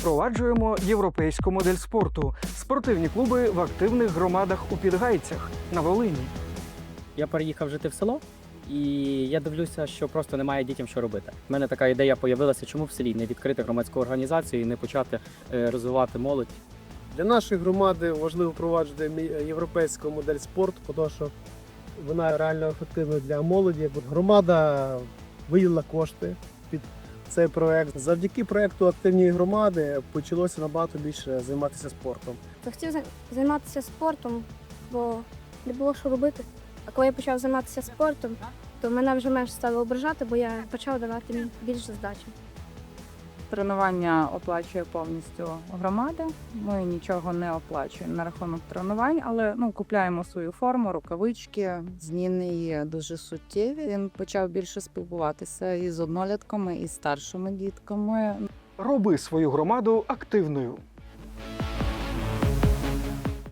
Впроваджуємо європейську модель спорту, спортивні клуби в активних громадах у Підгайцях на Волині. Я переїхав жити в село, і я дивлюся, що просто немає дітям що робити. У мене така ідея появилася, чому в селі не відкрити громадську організацію і не почати е, розвивати молодь. Для нашої громади важливо впроваджувати європейську модель спорту, тому що вона реально ефективна для молоді. Громада виділила кошти під цей проект. Завдяки проекту активні громади почалося набагато більше займатися спортом. Захотів зай- займатися спортом, бо не було що робити. А коли я почав займатися спортом, то мене вже менше стало ображати, бо я почав давати більше здачі. Тренування оплачує повністю громада. Ми нічого не оплачуємо на рахунок тренувань, але ну купляємо свою форму, рукавички. Зміни є дуже суттєві. Він почав більше спілкуватися і з однолітками, і старшими дітками. Роби свою громаду активною.